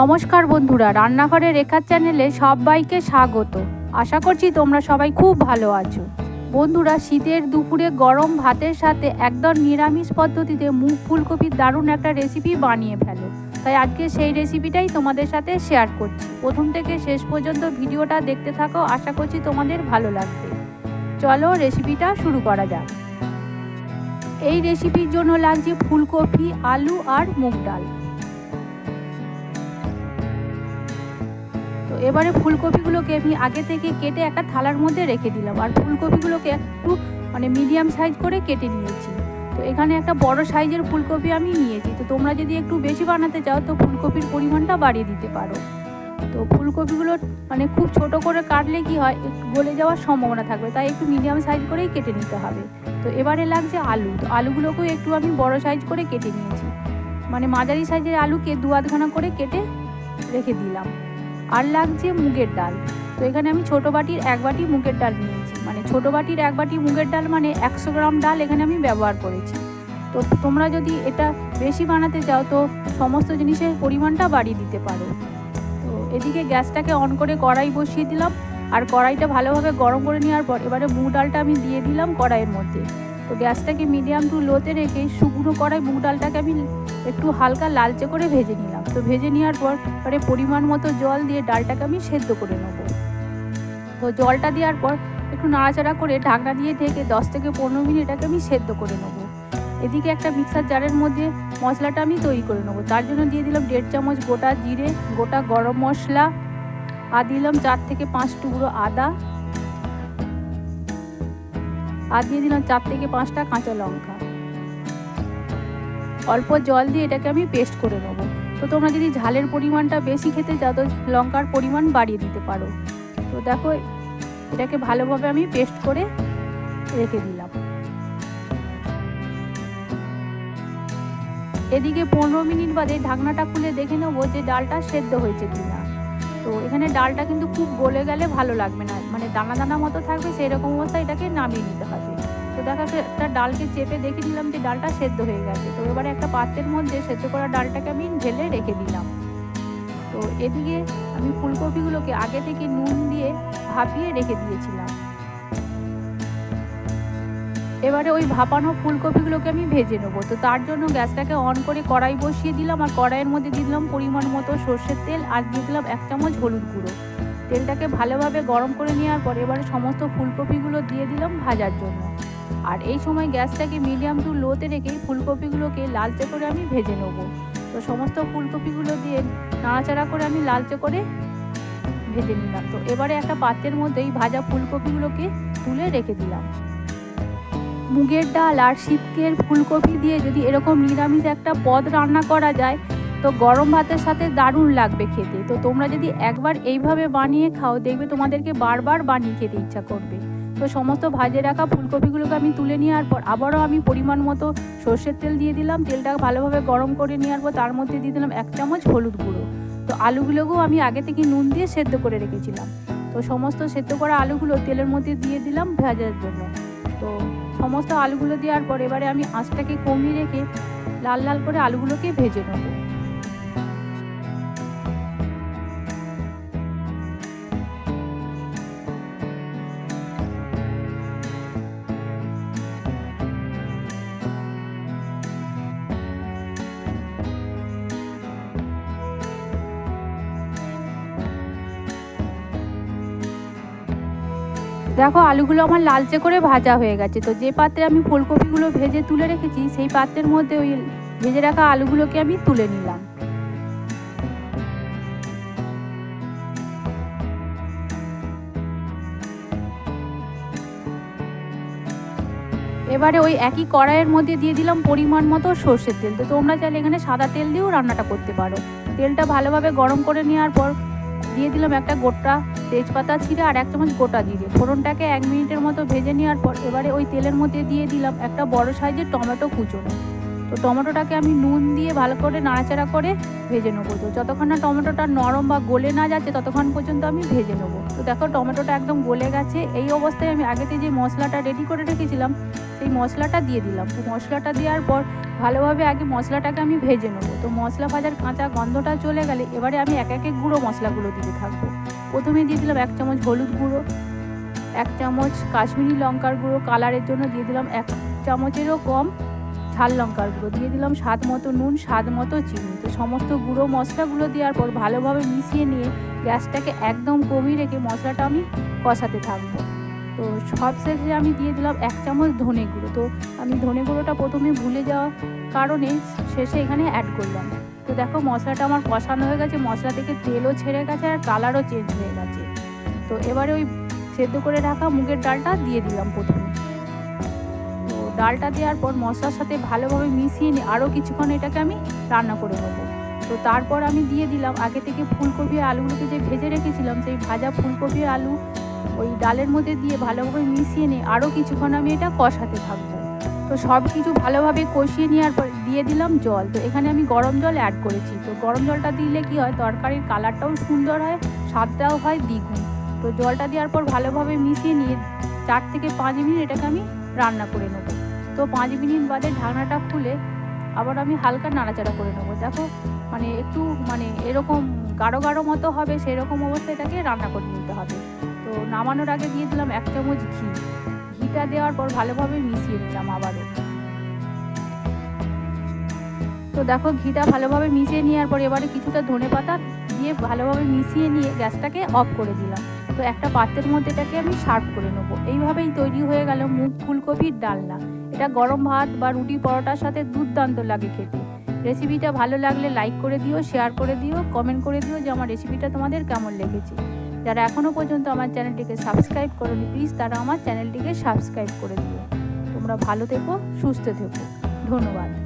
নমস্কার বন্ধুরা রান্নাঘরে রেখার চ্যানেলে সবাইকে স্বাগত। আশা করছি তোমরা সবাই খুব ভালো আছো। বন্ধুরা, শীতের দুপুরে গরম ভাতের সাথে একদম নিরামিষ পদ্ধতিতে মুগ ফুলকপির দারুণ একটা রেসিপি বানিয়ে ফেলো। তাই আজকে সেই রেসিপিটাই তোমাদের সাথে শেয়ার করছি। প্রথম থেকে শেষ পর্যন্ত ভিডিওটা দেখতে থাকো, আশা করছি তোমাদের ভালো লাগবে। চলো রেসিপিটা শুরু করা যাক। এই রেসিপির জন্য লাগছে ফুলকপি, আলু আর মুগ ডাল। এবারে ফুলকপিগুলোকে আমি আগে থেকে কেটে একটা থালার মধ্যে রেখে দিলাম। আর ফুলকপিগুলোকে একটু মানে মিডিয়াম সাইজ করে কেটে নিয়েছি। তো এখানে একটা বড় সাইজের ফুলকপি আমি নিয়েছি। তো তোমরা যদি একটু বেশি বানাতে চাও, তো ফুলকপির পরিমাণটা বাড়িয়ে দিতে পারো। তো ফুলকপিগুলো মানে খুব ছোট করে কাটলে কি হয় গলে যাওয়ার সম্ভাবনা থাকবে। তাই একটু মিডিয়াম সাইজ করেই কেটে নিতে হবে। তো এবারে লাগছে আলু। তো আলুগুলোকেও একটু আমি বড় সাইজ করে কেটে নিয়েছি। মানে মাঝারি সাইজের আলুকে দু আধখানা করে কেটে রেখে দিলাম। আর লাগছে মুগের ডাল। তো এখানে আমি ছোটো বাটির এক বাটি মুগের ডাল নিয়েছি। মানে ছোটো বাটির এক বাটি মুগের ডাল মানে একশো গ্রাম ডাল এখানে আমি ব্যবহার করেছি। তো তোমরা যদি এটা বেশি বানাতে চাও, তো সমস্ত জিনিসের পরিমাণটা বাড়িয়ে দিতে পারো। তো এদিকে গ্যাসটাকে অন করে কড়াই বসিয়ে দিলাম। আর কড়াইটা ভালোভাবে গরম করে নেওয়ার পর এবারে মুগ ডালটা আমি দিয়ে দিলাম কড়াইয়ের মধ্যে। তো গ্যাসটাকে মিডিয়াম টু লোতে রেখে শুকনো কড়াই মুগ ডালটাকে আমি একটু হালকা লালচে করে ভেজে নিলাম। তো ভেজে নেওয়ার পর পরে পরিমাণ মতো জল দিয়ে ডালটাকে আমি সেদ্ধ করে নেব। তো জলটা দেওয়ার পর একটু নাড়াচাড়া করে ঢাকনা দিয়ে ঢেকে দশ থেকে পনেরো মিনিট এটাকে আমি সেদ্ধ করে নেব। এদিকে একটা মিক্সার জারের মধ্যে মশলাটা আমি তৈরি করে নেব। তার জন্য দিয়ে দিলাম দেড় চামচ গোটা জিরে, গোটা গরম মশলা, আর দিলাম চার থেকে পাঁচ টুকরো আদা, আর দিয়ে দিলাম চার থেকে পাঁচটা কাঁচা লঙ্কা। অল্প জল দিয়ে এটাকে আমি পেস্ট করে নেব। তো তোমরা যদি ঝালের পরিমাণটা বেশি খেতে চাও, তো লঙ্কার পরিমাণ বাড়িয়ে দিতে পারো। তো দেখো, এটাকে ভালোভাবে আমি পেস্ট করে রেখে দিলাম। এদিকে পনেরো মিনিট বাদে ঢাকনাটা খুলে দেখে নেব যে ডালটা সেদ্ধ হয়েছে কিনা। তো এখানে ডালটা কিন্তু খুব গলে গেলে ভালো লাগবে না। মানে দানা দানা মতো থাকবে সেই রকম অবস্থায় এটাকে নামিয়ে নিতে হবে। তো দেখা একটা ডালকে চেপে দেখে নিলাম যে ডালটা সেদ্ধ হয়ে গেছে। তো এবারে একটা পাত্রের মধ্যে সেদ্ধ করা ডালটাকে আমি ঢেলে রেখে দিলাম। তো এদিকে আমি ফুলকপিগুলোকে আগে থেকে নুন দিয়ে ভাপিয়ে রেখে দিয়েছিলাম। এবারে ওই ভাপানো ফুলকপিগুলোকে আমি ভেজে নেব। তো তার জন্য গ্যাসটাকে অন করে কড়াই বসিয়ে দিলাম আর কড়াইয়ের মধ্যে দিলাম পরিমাণ মতো সর্ষের তেল আর দিয়ে দিলাম এক চামচ হলুদ গুঁড়ো। তেলটাকে ভালোভাবে গরম করে নেওয়ার পর এবারে সমস্ত ফুলকপিগুলো দিয়ে দিলাম ভাজার জন্য। আর এই সময় গ্যাসটাকে মিডিয়াম টু লোতে রেখে ফুলকপিগুলোকে লালচে করে আমি ভেজে নেব। তো সমস্ত ফুলকপিগুলো দিয়ে নাড়াচাড়া করে আমি লালচে করে ভেজে নিলাম। তো এবারে একটা পাত্রের মধ্যে এই ভাজা ফুলকপিগুলোকে তুলে রেখে দিলাম। মুগের ডাল আর শীতকের ফুলকপি দিয়ে যদি এরকম নিরামিষ একটা পদ রান্না করা যায়, তো গরম ভাতের সাথে দারুণ লাগবে খেতে। তো তোমরা যদি একবার এইভাবে বানিয়ে খাও, দেখবে তোমাদেরকে বারবার বানিয়ে খেতে ইচ্ছা করবে। তো সমস্ত ভাজে রাখা ফুলকপিগুলোকে আমি তুলে নেওয়ার পর আবারও আমি পরিমাণ মতো সর্ষের তেল দিয়ে দিলাম। তেলটা ভালোভাবে গরম করে নেওয়ার পর তার মধ্যে দিয়ে দিলাম এক চামচ হলুদ গুঁড়ো। তো আলুগুলোকেও আমি আগে থেকে নুন দিয়ে সেদ্ধ করে রেখেছিলাম। তো সমস্ত সেদ্ধ করা আলুগুলো তেলের মধ্যে দিয়ে দিলাম ভাজার জন্য। তো সমস্ত আলুগুলো দেওয়ার পর এবারে আমি আঁচটাকে কমিয়ে রেখে লাল লাল করে আলুগুলোকে ভেজে নেব। দেখো, আলুগুলো আমার লালচে করে ভাজা হয়ে গেছে। তো যে পাত্রে আমি ফুলকপিগুলো ভেজে তুলে রেখেছি, সেই পাত্রের মধ্যে ওই ভেজে রাখা আলুগুলোকে আমি তুলে নিলাম। এবারে ওই একই কড়াইয়ের মধ্যে দিয়ে দিলাম পরিমাণ মতো সর্ষের তেল। তো তোমরা চাইলে এখানে সাদা তেল দিয়েও রান্নাটা করতে পারো। তেলটা ভালোভাবে গরম করে নেওয়ার পর দিয়ে দিলাম একটা গোটা তেজপাতা ছিঁড়ে আর এক চামচ গোটা জিরে। ফোড়নটাকে এক মিনিটের মতো ভেজে নেওয়ার পর এবারে ওই তেলের মধ্যে দিয়ে দিলাম একটা বড় সাইজের টমেটো কুচোনো তো টমেটোটাকে আমি নুন দিয়ে ভালো করে নাড়াচাড়া করে ভেজে নেব। তো যতক্ষণ না টমেটোটা নরম বা গলে না যাচ্ছে, ততক্ষণ পর্যন্ত আমি ভেজে নেব। তো দেখো টমেটোটা একদম গলে গেছে। এই অবস্থায় আমি আগেতে যে মশলাটা রেডি করে রেখেছিলাম সেই মশলাটা দিয়ে দিলাম। তো মশলাটা দেওয়ার পর ভালোভাবে আগে মশলাটাকে আমি ভেজে নেব। তো মশলা ভাজার কাঁচা গন্ধটা চলে গেলে এবারে আমি এক এক গুঁড়ো মশলাগুলো দিতে থাকব। প্রথমে দিয়ে দিলাম এক চামচ হলুদ গুঁড়ো, এক চামচ কাশ্মীরি লঙ্কার গুঁড়ো, কালারের জন্য দিয়ে দিলাম এক চামচেরও কম ঝাল লঙ্কার গুঁড়ো। দিয়ে দিলাম স্বাদ মতো নুন, স্বাদ মতো চিনি। তো সমস্ত গুঁড়ো মশলাগুলো দেওয়ার পর ভালোভাবে মিশিয়ে নিয়ে গ্যাসটাকে একদম কমিয়ে রেখে মশলাটা আমি কষাতে থাকব। তো সব শেষে আমি দিয়ে দিলাম এক চামচ ধনে গুঁড়ো। তো আমি ধনে গুঁড়োটা প্রথমে ভুলে যাওয়ার কারণে শেষে এখানে অ্যাড করলাম। তো দেখো মশলাটা আমার কষানো হয়ে গেছে, মশলা থেকে তেলও ছেড়ে গেছে আর কালারও চেঞ্জ হয়ে গেছে। তো এবারে ওই সেদ্ধ করে রাখা মুগের ডালটা দিয়ে দিলাম প্রথমে। তো ডালটা দেওয়ার পর মশলার সাথে ভালোভাবে মিশিয়ে নিয়ে আরও কিছুক্ষণ এটাকে আমি রান্না করে নেব। তো তারপর আমি দিয়ে দিলাম, আগে থেকে ফুলকপি আলুগুলোকে যে ভেজে রেখেছিলাম, সেই ভাজা ফুলকপি আলু ওই ডালের মধ্যে দিয়ে ভালোভাবে মিশিয়ে নিয়ে আরও কিছুক্ষণ আমি এটা কষাতে থাকব। তো সব কিছু ভালোভাবে কষিয়ে নেওয়ার পর দিয়ে দিলাম জল। তো এখানে আমি গরম জল অ্যাড করেছি। তো গরম জলটা দিলে কি হয়? তরকারির কালারটাও সুন্দর হয়, স্বাদটাও হয় দ্বিগুণ। তো জলটা দেওয়ার পর ভালোভাবে মিশিয়ে নিয়ে চার থেকে পাঁচ মিনিট এটাকে আমি রান্না করে নেব। তো পাঁচ মিনিট বাদে ঢাকনাটা খুলে আবার আমি হালকা নাড়াচাড়া করে নেব। দেখো মানে একটু মানে এরকম গাঢ় গাঢ় মতো হবে, সেরকম অবস্থায় এটাকে রান্না করে নিতে হবে। তো নামানোর আগে দিয়ে দিলাম এক চামচ ঘি। ঘিটা দেওয়ার পর ভালোভাবে মিশিয়ে নিলাম আবারও। তো দেখো, ঘিটা ভালোভাবে মিশিয়ে নেওয়ার পর এবারে কিছুটা ধনে পাতা দিয়ে ভালোভাবে মিশিয়ে নিয়ে গ্যাসটাকে অফ করে দিলাম। তো একটা পাত্রের মধ্যে এটাকে আমি সার্ভ করে নেব। এইভাবেই তৈরি হয়ে গেল মুগ ফুলকপির ডালনা। এটা গরম ভাত বা রুটি পরোটার সাথে দুর্দান্ত লাগে খেতে। রেসিপিটা ভালো লাগলে লাইক করে দিও, শেয়ার করে দিও, কমেন্ট করে দিও যে আমার রেসিপিটা তোমাদের কেমন লেগেছে। যারা এখনও পর্যন্ত আমার চ্যানেলটিকে সাবস্ক্রাইব করেনি প্লিজ তারা আমার চ্যানেলটিকে সাবস্ক্রাইব করে দিও। তোমরা ভালো থেকো, সুস্থ থেকো। ধন্যবাদ।